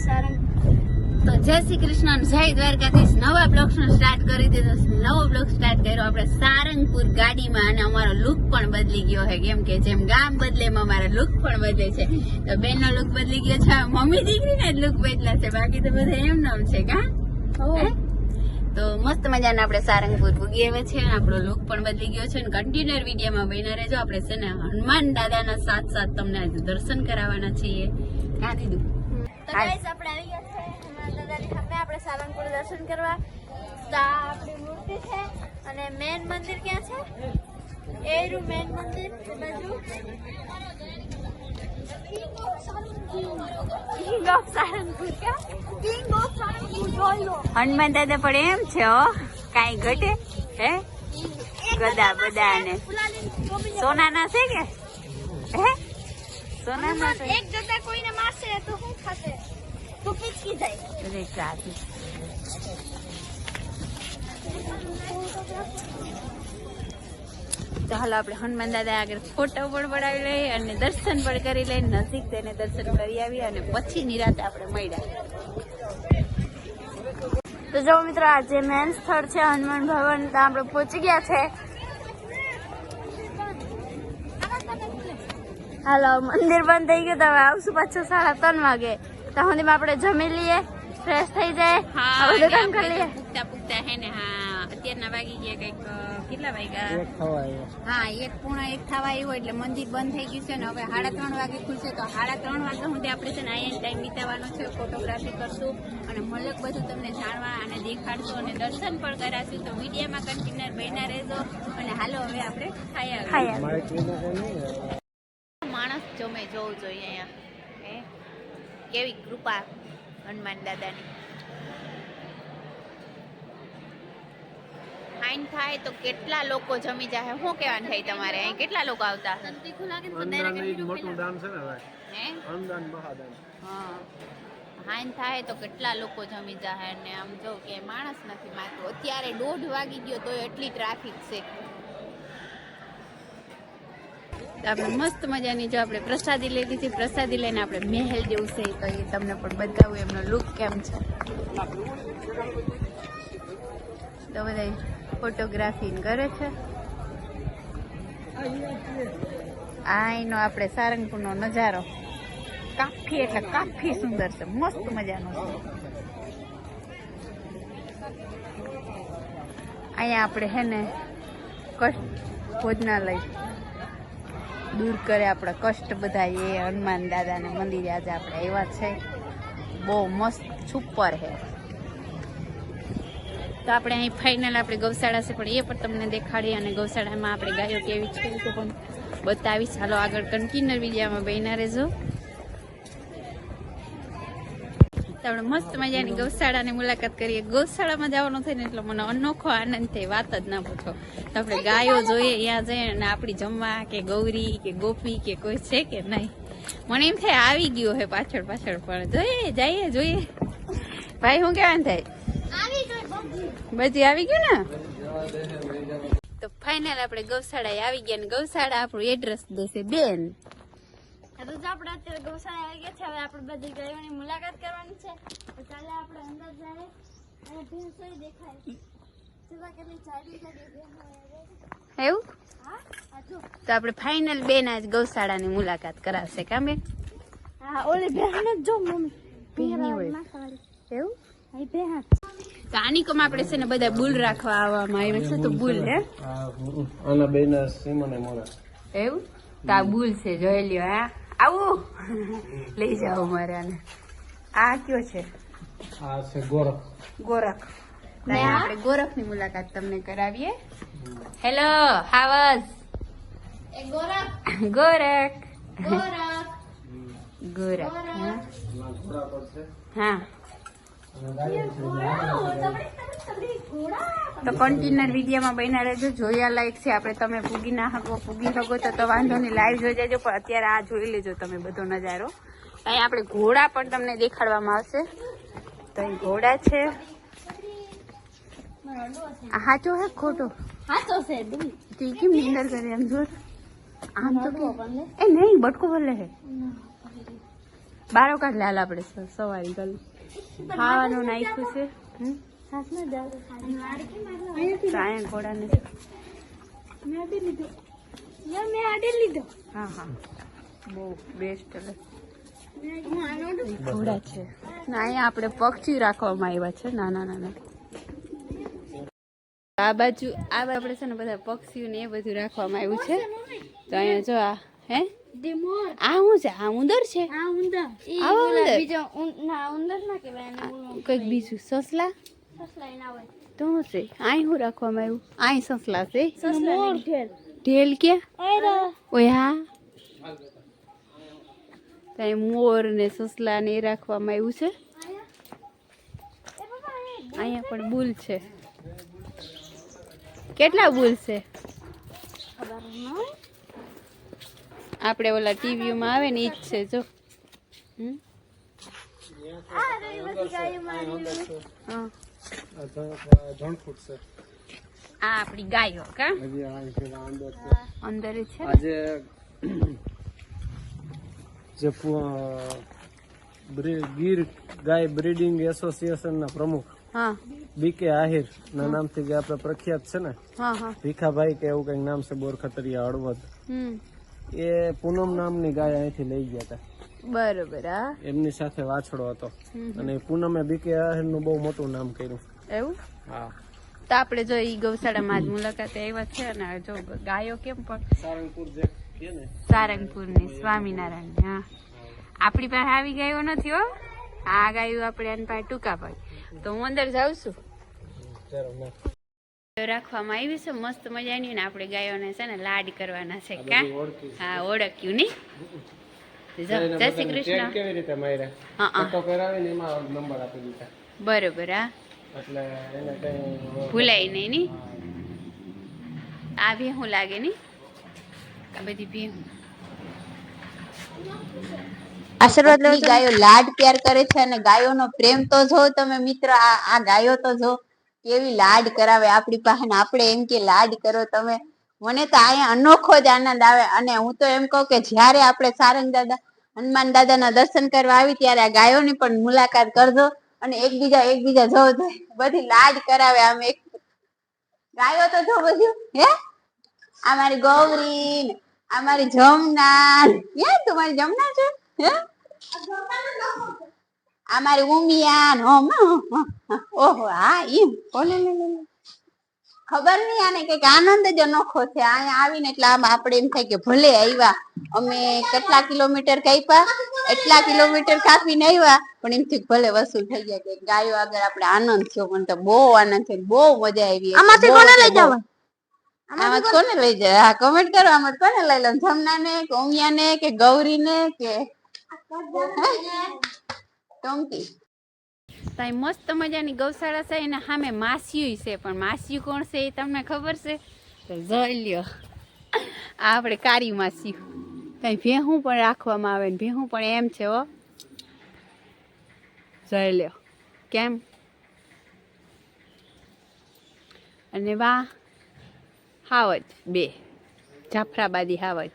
તો જય શ્રી કૃષ્ણ જય દ્વારકાધીશ. નવા બ્લોગ સ્ટાર્ટ કરી દીધો નવો બ્લોગ સ્ટાર્ટ કર્યો. આપણે સારંગપુર ગાડીમાં અને અમારો લુક પણ બદલી ગયો છે. કેમ કે જેમ ગામ બદલે એમ અમારો લુક પણ બદલે છે. તો બેન નો લુક બદલી ગયો છે. મમ્મી દીકરીને જ લુક બદલા છે. બાકી તો બધા એમ નામ છે કા? તો મસ્ત મજાના આપણે સારંગપુર પૂગી આવે છે અને આપણો લુક પણ બદલી ગયો છે. અને કન્ટિન્યુઅર વિડીયોમાં બહેના રહેજો. આપણે છે ને હનુમાન દાદાના સાથ સાથ તમને આજે દર્શન કરાવવાના છીએ. ક્યાં દીધું તો ગાઈસ આપણે આવી ગયા છે હનુમાન દાદાની સામે. આપણે સારંગપુર દર્શન કરવા. તો આ આપણી મૂર્તિ છે. અને મેન મંદિર ક્યાં છે? એ રહ્યું મેન મંદિર બાજુ. હનુમાન દાદા પણ એમ છે હો. કાઈ ઘટે હે? ગદા બધા ને સોનાના છે કે? હે? સોનાના છે એક જતા કોઈને મારશે તો શું થશે? તો પીચકી જાય. અરે સાચું. તો આપણે હનુમાન દાદા આગળ ફોટો પણ પડાવી લઈએ અને દર્શન પણ કરી લઈએ નજીક તેને દર્શન કરી આવી અને પછી નિરાતે આપણે મળ્યા. તો જો મિત્રો આજે મેન સ્થળ છે હનુમાન ભવન. ત્યાં આપણે પહોંચી ગયા છે. હાલો મંદિર બંધ થઈ ગયું તો હવે આવશું પાછું સાડા ત્રણ વાગે. તો સુધીમાં આપણે જમી લઈએ ફ્રેશ થઈ જાય હા આ બધું કામ કરી લઈએ પૂગતા પૂગતા હે ને હા અત્યારના વાગી ગયા કંઈક કેટલા વાગ્યા? હા એક પૂણા એક થવા આવ્યો એટલે મંદિર બંધ થઈ ગયું છે ને હવે સાડા ત્રણ વાગે ખુલશે તો સાડા ત્રણ વાગે સુધી આપણે છે ને અહીંયા ટાઈમ વિતાવવાનો છે ફોટોગ્રાફી કરશું અને મલક બધું તમને જાણવા અને દેખાડશું અને દર્શન પણ કરાશું. તો મીડિયામાં કન્ટિન્યુ બન્યા રહેજો અને હાલો હવે આપણે ખાયા ખાયા માણસ જો મેં જોવું જોઈએ અહીંયા. હે? કેવી કૃપા હનુમાન દાદાની. ફાઇન થાય તો કેટલા લોકો જમી જાય શું કહેવાનું થાય તમારે અહીં? કેટલા લોકો આવતા? મોટું દાન છે ને ભાઈ? મહાદાન. હા. હાઈન થાય તો કેટલા લોકો જમી જાય ને આમ જો કે માણસ નથી મારતું અત્યારે દોઢ વાગી ગયો તો એટલી ટ્રાફિક છે. આપણે મસ્ત મજાની જો આપણે પ્રસાદી લઈ લીધી. પ્રસાદી લઈને આપણે મહેલ જેવું છે તો એ તમને પણ બતાવું એમનો લુક કેમ છે. તો બધા ફોટોગ્રાફી કરે છે. આ એનો આપણે સારંગપુરનો નજારો. કાફી એટલે કાફી સુંદર છે. મસ્ત મજાનો છે. અહીંયા આપણે હે ને ભોજનાલય દૂર કરે આપણા કષ્ટ બધા એ હનુમાન દાદાને મંદિરે આજે આપણે એવા છે. બહુ મસ્ત સુપર હે તો આપણે અહીં ફાઇનલ આપણે ગૌશાળા છે, પણ એ પણ તમને દેખાડી અને ગૌશાળામાં આપણે ગાયો કેવી છે એ પણ બતાવીશ. ચાલો આગળ કન્ટિન્યુઅર વિડીયામાં બન્યા રહેજો. તો આપણે મસ્ત મજાની ગૌશાળાની મુલાકાત કરીએ. ગૌશાળામાં જવાનું થાય ને એટલે મને અનોખો આનંદ થાય વાત જ ના પૂછો. તો આપણે ગાયો જોઈએ ત્યાં જઈએ અને આપણી જમવા કે ગૌરી કે ગોપી કે કોઈ છે કે નહીં. મને એમ થાય આવી ગયું હે પાછળ પાછળ પણ જોઈએ જઈએ જોઈએ. ભાઈ શું કેવાનું થાય? બધી આવી ગયું ને? તો ફાઇનલ આપણે ગૌશાળાએ આવી ગયા ને ગૌશાળા આપણું એડ્રેસ દેશે બેન. તો આપણે અત્યારે ગૌશાળા આવી ગયા છે હવે આપણે બધી ગાયોની મુલાકાત કરવાની છે. તો ચાલે આપણે અંદર જઈએ અને ભેંસો દેખાય. જોવા કેટલી ચાલી ચાલી એવું? હા તો આપણે ફાઇનલ બેન આજ ગૌશાળાની મુલાકાત કરાવશે કા બેન? હા ઓલી ભેંસને જ જો મમ્મી. ભેંસની હોય. એવું? આ ભેંસ તો આની કમ આપણે છે ને બધા બુલ રાખવા આવવામાં આવ્યા છે તો બુલ હે? આના બેન સિમને મોરા. એવું? તો આ બુલ છે જોઈ લ્યો હા. આવું. લઈ જાઓ મારે આને. આ કયો છે? આ છે ગોરખ. ગોરખ. તો ગોરખ આપણે ગોરખની મુલાકાત તમને કરાવીએ. હેલો હાવસ એ ગોરખ. ગોરખ. ગોરખ. ગોરખ હા. તો કન્ટિન્યુઅર વિડીયોમાં બન્યા રહેજો. જોયા લાયક છે. આપણે તમે પૂગી ના શકો પૂગી શકો તો તો વાંધો નહીં. લાઈવ જોઈ જજો. પણ અત્યારે આ જોઈ લેજો તમે બધો નજારો. અહીં આપણે ઘોડા પણ તમને દેખાડવામાં આવશે. તો અહીં ઘોડા છે. હાચો હે ખોટો? હા તો છે દુમ કેમ નીંદર કરે એમ જોર? આમ તો એ નહીં બટકો ભલે હે. બારો કાઢ લે આપણે સવારી કરી ખાવાનું નાખ્યું છે? સાયણ ઘોડાને હા હા બહુ બેસ્ટ ઘોડા છે. અહીંયા આપણે પક્ષી રાખવામાં આવ્યા છે નાના નાના. આ બાજુ આ આપણે છે ને બધા પક્ષીઓ ને એ બધું રાખવામાં આવ્યું છે. તો અહીંયા જો આ હે? આ શું છે? આ ઉંદર છે? આ ઉંદર. ઈ ઉંદર? બીજો ના ઉંદર ના કહેવાય કંઈક બીજું. સસલા? સસલા એના હોય. તો શું છે? અહીં શું રાખવામાં આવ્યું? અહીં સસલા છે? સસલા ઢેલ. ઢેલ ક્યાં ઓય હા. ત્યાં મોર ને સસલા ને એ રાખવામાં આવ્યું છે? અહીંયા પણ બુલ છે. કેટલા બુલ છે? ખબર આપણે ઓલા ટીવીમાં આવે ને ઈ જ છે જો? આ આપણી ગાયો કા? અંદર છે જ? આજે ગીર ગાય બ્રીડિંગ એસોસિએશનના પ્રમુખ બીકે આહિર ના નામથી જે આપણે પ્રખ્યાત છે ને ભીખાભાઈ કે એવું કંઈક નામ છે બોરખતરિયા હળવદ. એ પૂનમ નામની ગાય અહીંથી લઈ ગયા હતા. બરોબર હા? એમની સાથે વાછડો હતો. અને પૂનમે બીકે આહિરનું બહુ મોટું નામ કર્યું. એવું? હા. તો આપણે જો ઈ ગૌશાળામાં જ મુલાકાતે આવ્યા છે અને જો ગાયો કેમ પણ સારંગપુર જે કે ને. સારંગપુરની સ્વામિનારાયણ હા. આપણી પાસે આવી ગાયો નથી હો. આ ગાયો આપણે એની પાસે ટૂંકા પડી. તો હું અંદર જાઉં છું. રાખવામાં આવી છે. મસ્ત મજાની ને આપણે ગાયોને છે ને લાડ કરવાના છે આ કા? હા ઓળખ્યું ની? તો જો, એને જય શ્રી કૃષ્ણ. કેવી રીતે માર્યા? ફોટો કરાવીને એમાં નંબર આપી દીધા. બરોબર હા. એટલે એને કઈ ભૂલાય નહીં ની? આ ભેહું લાગે ની? આ બધી ભેહું. આશીર્વાદ ગાયો લાડ પ્યાર કરે છે અને ગાયોનો પ્રેમ તો જો તમે મિત્ર આ આ ગાયો તો જો કેવી લાડ કરાવે આપણી પાસે આપણે એમ કે લાડ કરો તમે. મને તો અહીંયા અનોખો જ આનંદ આવે અને હું તો એમ કહું કે જ્યારે આપણે સારંગ દાદા, હનુમાન દાદાના દર્શન કરવા આવી ત્યારે આ ગાયોની પણ મુલાકાત કરજો અને એકબીજા એકબીજા જો બધી લાડ કરાવે આમ એક. ગાયો તો જો બધું, હે? આ ગૌરી આ મારી જમના ને. તું મારી જમના છે? હે? આ મારી ઉમિયા ને હમ, હમ, હમ. ઓહો હા એમ ઓલે. ખબર નહીં આને કંઈક આનંદ જ અનોખો છે. અહીંયા આવીને એટલે આમ આપણે એમ થાય કે ભલે આવ્યા અમે કેટલા કિલોમીટર કાપ્યા એટલા કિલોમીટર કાપીને આવ્યા પણ એમથી ભલે વસૂલ થઈ ગયા કે ગાયો આગળ આપણે આનંદ થયો. મને તો બહુ આનંદ થયો. બહુ મજા આવી આમાંથી કોને લઈ જવા જવાય? આમાં કોને લઈ જાય હા કમેન્ટ કરો. આમાં કોને લઈ લો? જમનાને કે ઉમિયાને કે ગૌરીને કે ટોમકી ત્યાં મસ્ત મજાની ગૌશાળા છે, એના સામે માસિયું છે, પણ માસિયું કોણ છે એ તમને ખબર છે? તો લ્યો. આ આપણે કારી માસિયું. ત્યાં ભેહું પણ રાખવામાં આવે ને ભેહું પણ એમ છે, હો. જોઈ લ્યો. કેમ? અને વાહ, હાવજ બે. જાફરાબાદી હાવજ.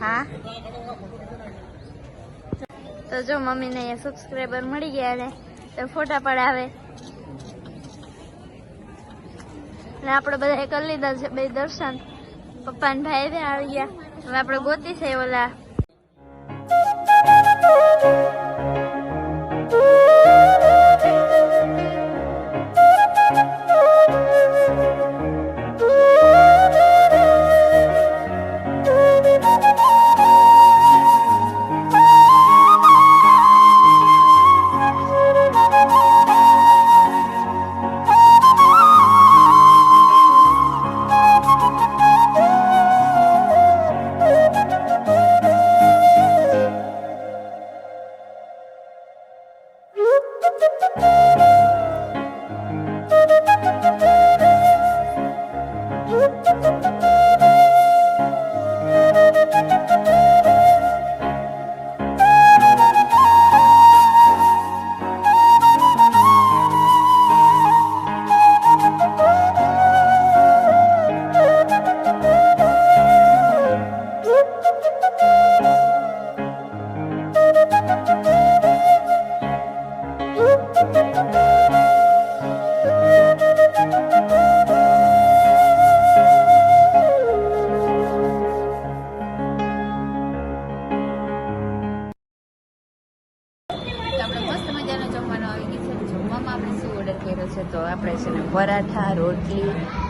હા? તો જો મમ્મીને અહીંયા સબસ્ક્રાઈબર મળી ગયા ને, તો ફોટા પડાવે. ને આપણે બધા કરી લીધા છે બે દર્શન. પપ્પા ને ભાઈ આવી ગયા. હવે આપણે ગોતી છે ઓલા.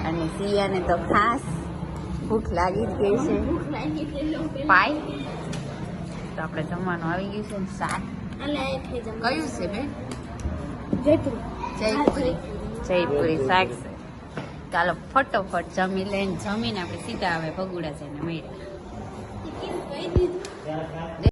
અને સિયાને તો ખાસ ભૂખ લાગી જ ગઈ છે. પાય તો આપણે જમવાનું આવી ગયું છે ને શાક. કયું છે બેન? જયપુરી. જયપુરી. શાક છે. ચાલો ફટોફટ જમી લઈને જમીને આપણે સીધા આવે ભગુડા છે ને મેળા કહી દીધું?